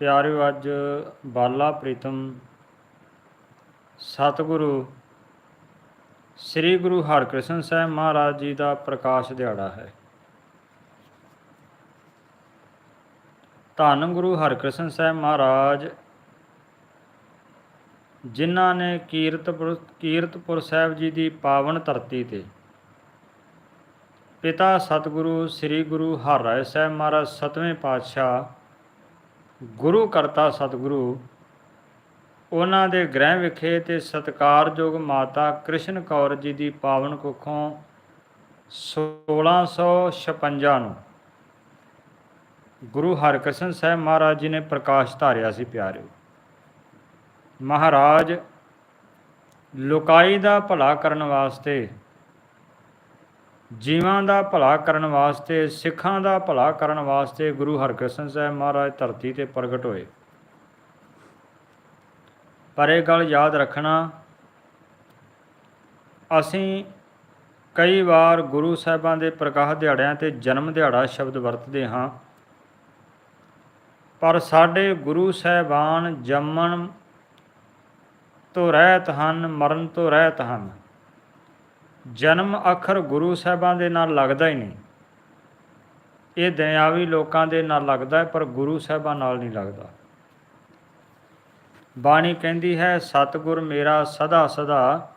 ਪਿਆਰਿਓ, ਅੱਜ ਬਾਲਾ ਪ੍ਰੀਤਮ ਸਤਿਗੁਰੂ, ਸ੍ਰੀ ਗੁਰੂ ਹਰਕ੍ਰਿਸ਼ਨ ਸਾਹਿਬ ਮਹਾਰਾਜ ਜੀ ਦਾ ਪ੍ਰਕਾਸ਼ ਦਿਹਾੜਾ ਹੈ। ਧੰਨ ਗੁਰੂ ਹਰਕ੍ਰਿਸ਼ਨ ਸਾਹਿਬ ਮਹਾਰਾਜ, ਜਿਨ੍ਹਾਂ ਨੇ ਕੀਰਤਪੁਰ ਕੀਰਤਪੁਰ ਸਾਹਿਬ ਜੀ ਦੀ ਪਾਵਨ ਧਰਤੀ ਤੇ ਪਿਤਾ ਸਤਿਗੁਰੂ ਸ੍ਰੀ ਗੁਰੂ ਹਰਿਰਾਏ ਸਾਹਿਬ ਮਹਾਰਾਜ ਸਤਵੇਂ ਪਾਤਸ਼ਾਹ ਗੁਰੂ ਕਰਤਾ ਸਤਿਗੁਰੂ, ਉਹਨਾਂ ਦੇ ਗ੍ਰਹਿ ਵਿਖੇ ਤੇ ਸਤਕਾਰਯੋਗ ਮਾਤਾ ਕ੍ਰਿਸ਼ਨ ਕੌਰ ਜੀ ਦੀ ਪਾਵਨ ਕੁੱਖੋਂ 1656 ਨੂੰ ਗੁਰੂ ਹਰਕ੍ਰਿਸ਼ਨ ਸਾਹਿਬ ਮਹਾਰਾਜ ਜੀ ਨੇ ਪ੍ਰਕਾਸ਼ ਧਾਰਿਆ ਸੀ ਪਿਆਰਿਓ। ਮਹਾਰਾਜ ਲੋਕਾਈ ਦਾ ਭਲਾ ਕਰਨ ਵਾਸਤੇ ਜੀਵਾਂ ਦਾ ਭਲਾ ਕਰਨ ਵਾਸਤੇ, ਸਿੱਖਾਂ ਦਾ ਭਲਾ ਕਰਨ ਵਾਸਤੇ ਗੁਰੂ ਹਰਕ੍ਰਿਸ਼ਨ ਸਾਹਿਬ ਮਹਾਰਾਜ ਧਰਤੀ ਤੇ ਪ੍ਰਗਟ ਹੋਏ। ਪਰ ਇਹ ਗੱਲ ਯਾਦ ਰੱਖਣਾ, ਅਸੀਂ ਕਈ ਵਾਰ ਗੁਰੂ ਸਾਹਿਬਾਂ ਦੇ ਪ੍ਰਕਾਸ਼ ਦਿਹਾੜਿਆਂ ਤੇ ਜਨਮ ਦਿਹਾੜਾ ਸ਼ਬਦ ਵਰਤਦੇ ਹਾਂ। ਪਰ ਸਾਡੇ ਗੁਰੂ ਸਾਹਿਬਾਨ ਜੰਮਣ ਤੋਂ ਰਹਿਤ ਹਨ, ਮਰਨ ਤੋਂ ਰਹਿਤ ਹਨ। ਜਨਮ ਅੱਖਰ ਗੁਰੂ ਸਾਹਿਬਾਂ ਦੇ ਨਾਲ ਲੱਗਦਾ ਹੀ ਨਹੀਂ। ਇਹ ਦਇਆਵੀ ਲੋਕਾਂ ਦੇ ਨਾਲ ਲੱਗਦਾ ਪਰ ਗੁਰੂ ਸਾਹਿਬਾਂ ਨਾਲ ਨਹੀਂ ਲੱਗਦਾ। ਬਾਣੀ ਕਹਿੰਦੀ ਹੈ, ਸਤਿਗੁਰ ਮੇਰਾ ਸਦਾ ਸਦਾ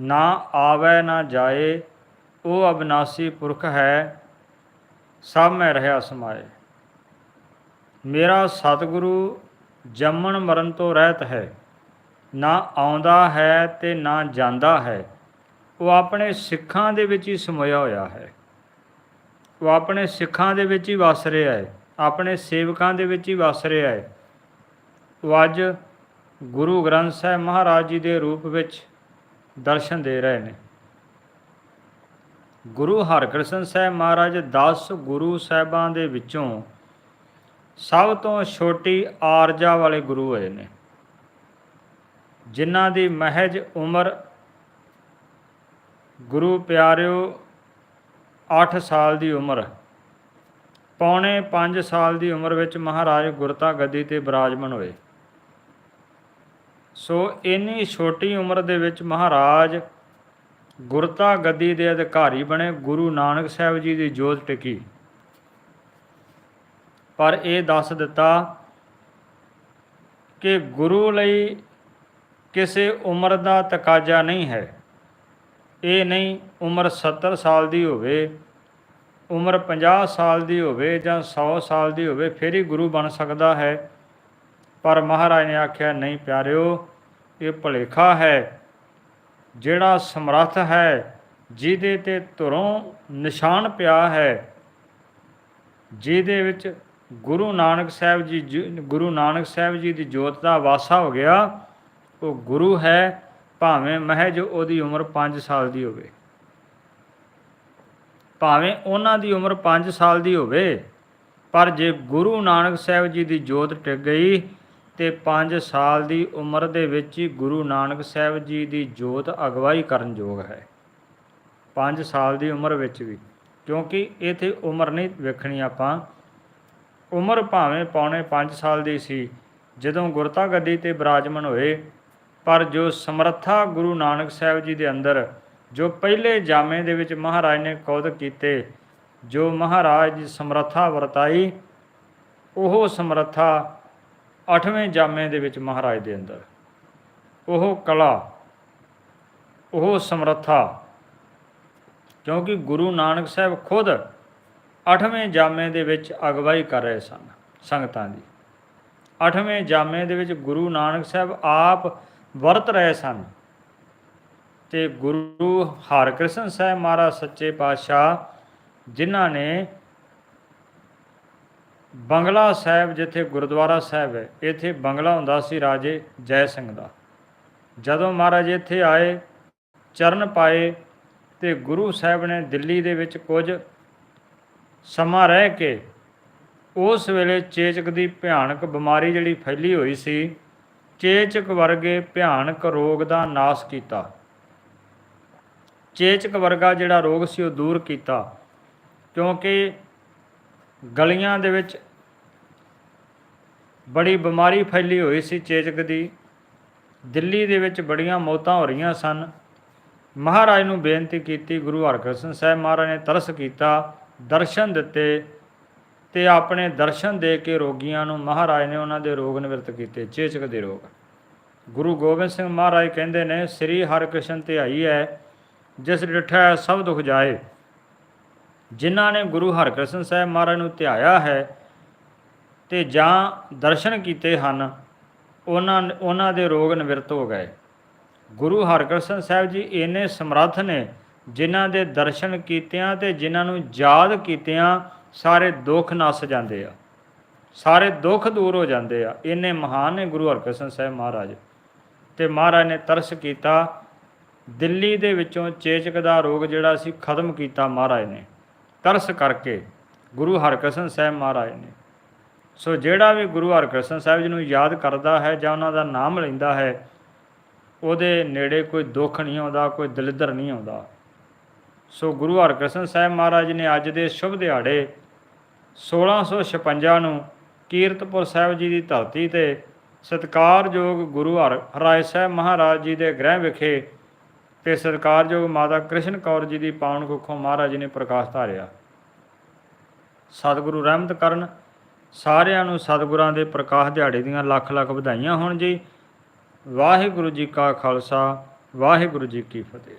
ਨਾ ਆਵੇ ਨਾ ਜਾਏ, ਉਹ ਅਬਨਾਸੀ ਪੁਰਖ ਹੈ, ਸਭ ਮੈਂ ਰਹਾ ਸਮਾਏ। ਮੇਰਾ ਸਤਿਗੁਰੂ ਜੰਮਣ ਮਰਨ ਤੋਂ ਰਹਿਤ ਹੈ, ਨਾ ਆਉਂਦਾ ਹੈ ਤੇ ਨਾ ਜਾਂਦਾ ਹੈ। ਉਹ ਆਪਣੇ ਸਿੱਖਾਂ ਦੇ ਵਿੱਚ ਹੀ ਸਮੋਇਆ ਹੋਇਆ ਹੈ। ਉਹ ਆਪਣੇ ਸਿੱਖਾਂ ਦੇ ਵਿੱਚ ਹੀ ਵਸ ਰਿਹਾ ਹੈ। ਆਪਣੇ ਸੇਵਕਾਂ ਦੇ ਵਿੱਚ ਹੀ ਵਸ ਰਿਹਾ ਹੈ। ਉਹ ਅੱਜ ਗੁਰੂ ਗ੍ਰੰਥ ਸਾਹਿਬ ਮਹਾਰਾਜ ਜੀ ਦੇ ਰੂਪ ਵਿੱਚ ਦਰਸ਼ਨ ਦੇ ਰਹੇ ਨੇ। ਗੁਰੂ ਹਰਕ੍ਰਿਸ਼ਨ ਸਾਹਿਬ ਮਹਾਰਾਜ 10 ਗੁਰੂ ਸਾਹਿਬਾਂ ਦੇ ਵਿੱਚੋਂ ਸਭ ਤੋਂ ਛੋਟੀ ਆਰਜਾ ਵਾਲੇ ਗੁਰੂ ਹੋਏ ਨੇ। ਜਿਨ੍ਹਾਂ ਦੀ ਮਹਿਜ ਉਮਰ ਗੁਰੂ ਪਿਆਰਿਓ 8 ਸਾਲ ਦੀ ਉਮਰ। ਪੌਣੇ 5 ਸਾਲ ਦੀ ਉਮਰ ਵਿੱਚ ਮਹਾਰਾਜ ਗੁਰਤਾ ਗੱਦੀ ਤੇ ਬਿਰਾਜਮਾਨ ਹੋਏ। ਸੋ ਇੰਨੀ ਛੋਟੀ ਉਮਰ ਦੇ ਵਿੱਚ ਮਹਾਰਾਜ ਗੁਰਤਾ ਗੱਦੀ ਦੇ ਅਧਿਕਾਰੀ ਬਣੇ, ਗੁਰੂ ਨਾਨਕ ਸਾਹਿਬ ਜੀ ਦੀ ਜੋਤ ਟਿਕੀ। ਪਰ ਇਹ ਦੱਸ ਦਿੱਤਾ ਕਿ ਗੁਰੂ ਲਈ ਕਿਸੇ ਉਮਰ ਦਾ ਤਕਾਜ਼ਾ ਨਹੀਂ ਹੈ। ਇਹ ਨਹੀਂ ਉਮਰ 70 ਸਾਲ ਦੀ ਹੋਵੇ, ਉਮਰ 50 ਸਾਲ ਦੀ ਹੋਵੇ ਜਾਂ 100 ਸਾਲ ਦੀ ਹੋਵੇ, ਫਿਰ ਹੀ ਗੁਰੂ ਬਣ ਸਕਦਾ ਹੈ। ਪਰ ਮਹਾਰਾਜ ਨੇ ਆਖਿਆ, ਨਹੀਂ ਪਿਆਰਿਓ, ਇਹ ਭੁਲੇਖਾ ਹੈ। ਜਿਹੜਾ ਸਮਰੱਥ ਹੈ, ਜਿਹਦੇ ਤੇ ਧੁਰੋਂ ਨਿਸ਼ਾਨ ਪਿਆ ਹੈ, ਜਿਹਦੇ ਵਿੱਚ ਗੁਰੂ ਨਾਨਕ ਸਾਹਿਬ ਜੀ ਜ- ਗੁਰੂ ਨਾਨਕ ਸਾਹਿਬ ਜੀ ਦੀ ਜੋਤ ਦਾ ਵਾਸਾ ਹੋ ਗਿਆ, ਉਹ ਗੁਰੂ ਹੈ। ਭਾਵੇਂ ਮਹਿਜ ਉਹਦੀ ਉਮਰ 5 ਸਾਲ ਦੀ ਹੋਵੇ। ਭਾਵੇਂ ਉਹਨਾਂ ਦੀ ਉਮਰ 5 ਸਾਲ ਦੀ ਹੋਵੇ, ਪਰ ਜੇ ਗੁਰੂ ਨਾਨਕ ਸਾਹਿਬ ਜੀ ਦੀ ਜੋਤ ਟਿਕ ਗਈ, ਤੇ 5 ਸਾਲ ਦੀ ਉਮਰ ਦੇ ਵਿੱਚ ਹੀ ਗੁਰੂ ਨਾਨਕ ਸਾਹਿਬ ਜੀ ਦੀ ਜੋਤ ਅਗਵਾਈ ਕਰਨ ਯੋਗ ਹੈ। 5 ਸਾਲ ਦੀ ਉਮਰ ਵਿੱਚ ਵੀ, ਕਿਉਂਕਿ ਇਥੇ ਉਮਰ ਨਹੀਂ ਵੇਖਣੀ ਆਪਾਂ। ਉਮਰ ਭਾਵੇਂ ਪੌਣੇ 5 ਸਾਲ ਦੀ ਸੀ, ਜਦੋਂ ਗੁਰਤਾ ਗੱਦੀ ਤੇ ਬਿਰਾਜਮਾਨ ਹੋਏ ਪਰ ਜੋ ਸਮਰੱਥਾ ਗੁਰੂ ਨਾਨਕ ਸਾਹਿਬ ਜੀ ਦੇ ਅੰਦਰ, ਜੋ ਪਹਿਲੇ ਜਾਮੇ ਦੇ ਵਿੱਚ ਮਹਾਰਾਜ ਨੇ ਕੌਤਕ ਕੀਤੇ, ਜੋ ਮਹਾਰਾਜ ਦੀ ਸਮਰੱਥਾ ਵਰਤਾਈ, ਉਹ ਸਮਰੱਥਾ 8ਵੇਂ ਜਾਮੇ ਦੇ ਵਿੱਚ ਮਹਾਰਾਜ ਦੇ ਅੰਦਰ। ਉਹ ਕਲਾ, ਉਹ ਸਮਰੱਥਾ, ਕਿਉਂਕਿ ਗੁਰੂ ਨਾਨਕ ਸਾਹਿਬ ਖੁਦ 8ਵੇਂ ਜਾਮੇ ਦੇ ਵਿੱਚ ਅਗਵਾਈ ਕਰ ਰਹੇ ਸਨ ਸੰਗਤਾਂ ਦੀ। 8ਵੇਂ ਜਾਮੇ ਦੇ ਵਿੱਚ ਗੁਰੂ ਨਾਨਕ ਸਾਹਿਬ ਆਪ ਵਰਤ ਰਹੇ ਸਨ। ਤੇ ਗੁਰੂ ਹਰਕ੍ਰਿਸ਼ਨ ਸਾਹਿਬ ਮਹਾਰਾਜ ਸੱਚੇ ਪਾਤਸ਼ਾਹ, ਜਿਨ੍ਹਾਂ ਨੇ ਬੰਗਲਾ ਸਾਹਿਬ ਜਿੱਥੇ ਗੁਰਦੁਆਰਾ ਸਾਹਿਬ ਹੈ, ਇੱਥੇ ਬੰਗਲਾ ਹੁੰਦਾ ਸੀ ਰਾਜੇ ਜੈ ਸਿੰਘ ਦਾ। ਜਦੋਂ ਮਹਾਰਾਜ ਇੱਥੇ ਆਏ, ਚਰਨ ਪਾਏ ਤੇ ਗੁਰੂ ਸਾਹਿਬ ਨੇ ਦਿੱਲੀ ਦੇ ਵਿੱਚ ਕੁਝ ਸਮਾਂ ਰਹਿ ਕੇ ਉਸ ਵੇਲੇ ਚੇਚਕ ਦੀ ਭਿਆਨਕ ਬਿਮਾਰੀ ਜਿਹੜੀ ਫੈਲੀ ਹੋਈ ਸੀ ਚੇਚਕ ਵਰਗੇ ਭਿਆਨਕ ਰੋਗ ਦਾ ਨਾਸ਼ ਕੀਤਾ। ਚੇਚਕ ਵਰਗਾ ਜਿਹੜਾ ਰੋਗ ਸੀ ਉਹ ਦੂਰ ਕੀਤਾ, ਕਿਉਂਕਿ ਗਲੀਆਂ ਦੇ ਵਿੱਚ ਬੜੀ ਬਿਮਾਰੀ ਫੈਲੀ ਹੋਈ ਸੀ ਚੇਚਕ ਦੀ। ਦਿੱਲੀ ਦੇ ਵਿੱਚ ਬੜੀਆਂ ਮੌਤਾਂ ਹੋ ਰਹੀਆਂ ਸਨ। ਮਹਾਰਾਜ ਨੂੰ ਬੇਨਤੀ ਕੀਤੀ, ਗੁਰੂ ਹਰਕ੍ਰਿਸ਼ਨ ਸਾਹਿਬ ਮਹਾਰਾਜ ਨੇ ਤਰਸ ਕੀਤਾ, ਦਰਸ਼ਨ ਦਿੱਤੇ ਤੇ ਆਪਣੇ ਦਰਸ਼ਨ ਦੇ ਕੇ ਰੋਗੀਆਂ ਨੂੰ ਮਹਾਰਾਜ ਨੇ ਉਹਨਾਂ ਦੇ ਰੋਗ ਨਿਵਰਤ ਕੀਤੇ, ਚੇਚਕ ਦੇ ਰੋਗ। ਗੁਰੂ ਗੋਬਿੰਦ ਸਿੰਘ ਮਹਾਰਾਜ ਕਹਿੰਦੇ ਨੇ, ਸ੍ਰੀ ਹਰਿਕ੍ਰਿਸ਼ਨ ਧਿਆਈ ਹੈ, ਜਿਸ ਡਿਠਾ ਸਭ ਦੁਖ ਜਾਏ। ਜਿਨ੍ਹਾਂ ਨੇ ਗੁਰੂ ਹਰਿਕ੍ਰਿਸ਼ਨ ਸਾਹਿਬ ਮਹਾਰਾਜ ਨੂੰ ਧਿਆਇਆ ਹੈ ਤੇ ਜਾਂ ਦਰਸ਼ਨ ਕੀਤੇ ਹਨ, ਉਹਨਾਂ ਉਹਨਾਂ ਦੇ ਰੋਗ ਨਿਵਰਤ ਹੋ ਗਏ। ਗੁਰੂ ਹਰਿਕ੍ਰਿਸ਼ਨ ਸਾਹਿਬ ਜੀ ਇੰਨੇ ਸਮਰੱਥ ਨੇ, ਜਿਨ੍ਹਾਂ ਦੇ ਦਰਸ਼ਨ ਕੀਤਿਆਂ ਤੇ ਜਿਨ੍ਹਾਂ ਨੂੰ ਯਾਦ ਕੀਤਿਆਂ ਸਾਰੇ ਦੁੱਖ ਨਸ ਜਾਂਦੇ ਆ। ਸਾਰੇ ਦੁੱਖ ਦੂਰ ਹੋ ਜਾਂਦੇ ਆ। ਇੰਨੇ ਮਹਾਨ ਨੇ ਗੁਰੂ ਹਰਿਕ੍ਰਿਸ਼ਨ ਸਾਹਿਬ ਮਹਾਰਾਜ। ਤੇ ਮਹਾਰਾਜ ਨੇ ਤਰਸ ਕੀਤਾ। ਦਿੱਲੀ ਦੇ ਵਿੱਚੋਂ ਚੇਚਕ ਦਾ ਰੋਗ ਜਿਹੜਾ ਸੀ, ਖਤਮ ਕੀਤਾ ਮਹਾਰਾਜ ਨੇ। ਤਰਸ ਕਰਕੇ ਗੁਰੂ ਹਰਕ੍ਰਿਸ਼ਨ ਸਾਹਿਬ ਮਹਾਰਾਜ ਨੇ। ਸੋ ਜਿਹੜਾ ਵੀ ਗੁਰੂ ਹਰਕ੍ਰਿਸ਼ਨ ਸਾਹਿਬ ਜੀ ਨੂੰ ਯਾਦ ਕਰਦਾ ਹੈ ਜਾਂ ਉਹਨਾਂ ਦਾ ਨਾਮ ਲੈਂਦਾ ਹੈ, ਉਹਦੇ ਨੇੜੇ ਕੋਈ ਦੁੱਖ ਨਹੀਂ ਆਉਂਦਾ, ਕੋਈ ਦਲਿੱਦਰ ਨਹੀਂ ਆਉਂਦਾ। ਸੋ ਗੁਰੂ ਹਰਕ੍ਰਿਸ਼ਨ ਸਾਹਿਬ ਮਹਾਰਾਜ ਨੇ ਅੱਜ ਦੇ ਸ਼ੁਭ ਦਿਹਾੜੇ 1656 ਨੂੰ ਕੀਰਤਪੁਰ ਸਾਹਿਬ ਜੀ ਦੀ ਧਰਤੀ ਤੇ ਸਤਿਕਾਰਯੋਗ ਗੁਰੂ ਹਰ ਹਰਾਏ ਸਾਹਿਬ ਮਹਾਰਾਜ ਜੀ ਦੇ ਗ੍ਰਹਿ ਵਿਖੇ ਤੇ ਸਤਿਕਾਰਯੋਗ ਮਾਤਾ ਕ੍ਰਿਸ਼ਨ ਕੌਰ ਜੀ ਦੀ ਪਾਵਨ ਕੁੱਖੋਂ ਮਹਾਰਾਜ ਜੀ ਨੇ ਪ੍ਰਕਾਸ਼ ਧਾਰਿਆ। ਸਤਿਗੁਰੂ ਰਹਿਮਤ ਕਰਨ, ਸਾਰਿਆਂ ਨੂੰ ਸਤਿਗੁਰਾਂ ਦੇ ਪ੍ਰਕਾਸ਼ ਦਿਹਾੜੇ ਦੀਆਂ ਲੱਖ ਲੱਖ ਵਧਾਈਆਂ ਹੋਣ ਜੀ। ਵਾਹਿਗੁਰੂ ਜੀ ਕਾ ਖਾਲਸਾ, ਵਾਹਿਗੁਰੂ ਜੀ ਕੀ ਫਤਿਹ।